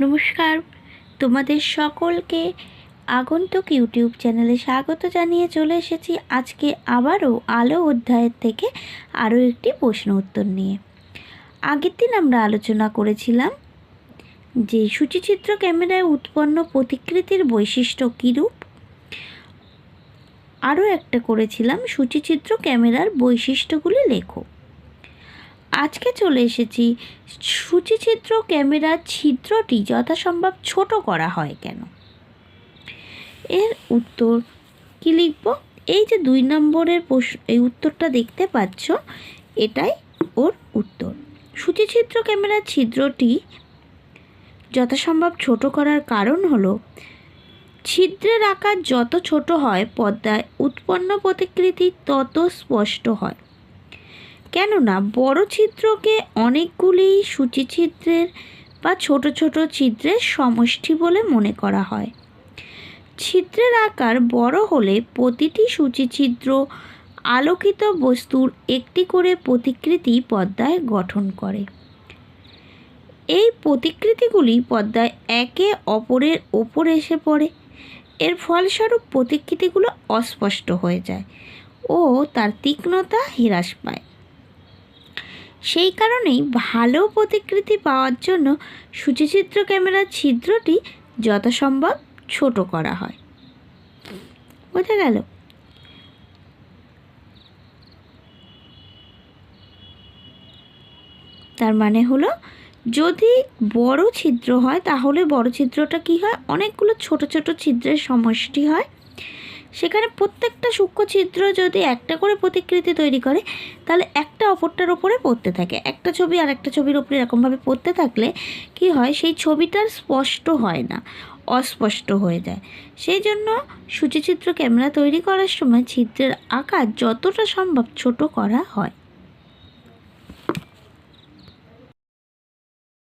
নমস্কার। তোমাদের সকলকে আগন্তুক ইউটিউব চ্যানেলে স্বাগত জানিয়ে চলে এসেছি আজকে আবারও আলো অধ্যায়ের থেকে আরও একটি প্রশ্ন উত্তর নিয়ে। আগের দিন আমরা আলোচনা করেছিলাম যে সূচিচিত্র ক্যামেরায় উৎপন্ন প্রতিকৃতির বৈশিষ্ট্য কীরূপ? আরও একটা করেছিলাম, সূচিচিত্র ক্যামেরার বৈশিষ্ট্যগুলি লেখো। আজকে চলে এসেছি। সূচিচিত্র ক্যামেরার ছিদ্রটি যথাসম্ভব ছোট করা হয় কেন? এর উত্তর কি লিখব? এই যে দুই নম্বরের প্রশ্ন, এই উত্তরটা দেখতে পাচ্ছ, এটাই ওর উত্তর। সূচিচিত্র ক্যামেরার ছিদ্রটি যথাসম্ভব ছোট করার কারণ হলো, ছিদ্রের আকার যত ছোট হয়, পর্দায় উৎপন্ন প্রতিকৃতি তত স্পষ্ট হয়। কেননা বড় ছিদ্রকে অনেকগুলি সূচিছিদ্রের বা ছোট ছোট ছিদ্রের সমষ্টি বলে মনে করা হয়। ছিদ্রের আকার বড় হলে প্রতিটি সূচিছিদ্র আলোকিত বস্তুর একটি করে প্রতিকৃতি পদ্মায় গঠন করে। এই প্রতিকৃতিগুলি পদ্মায় একে অপরের ওপর এসে পড়ে। এর ফলস্বরূপ প্রতিকৃতিগুলো অস্পষ্ট হয়ে যায় ও তার তীক্ষ্ণতা হ্রাস পায়। সেই কারণেই ভালো প্রতিকৃতি পাওয়ার জন্য সূচিচিত্র ক্যামেরার ছিদ্রটি যথাসম্ভব ছোট করা হয়। বোঝা গেল? তার মানে হলো, যদি বড় ছিদ্র হয়, তাহলে বড় ছিদ্রটা কি হয়? অনেকগুলো ছোট ছোট ছিদ্রের সমষ্টি হয়। সেখানে প্রত্যেকটা সূক্ষ্ম ছিদ্র যদি একটা করে প্রতিকৃতি তৈরি করে, তাহলে একটা অপরটার ওপরে পড়তে থাকে। একটা ছবি আর একটা ছবির ওপরে এরকমভাবে পড়তে থাকলে কি হয়, সেই ছবিটার স্পষ্ট হয় না, অস্পষ্ট হয়ে যায়। সেই জন্য সূচিচিত্র ক্যামেরা তৈরি করার সময় ছিদ্রের আকার যতটা সম্ভব ছোট করা হয়।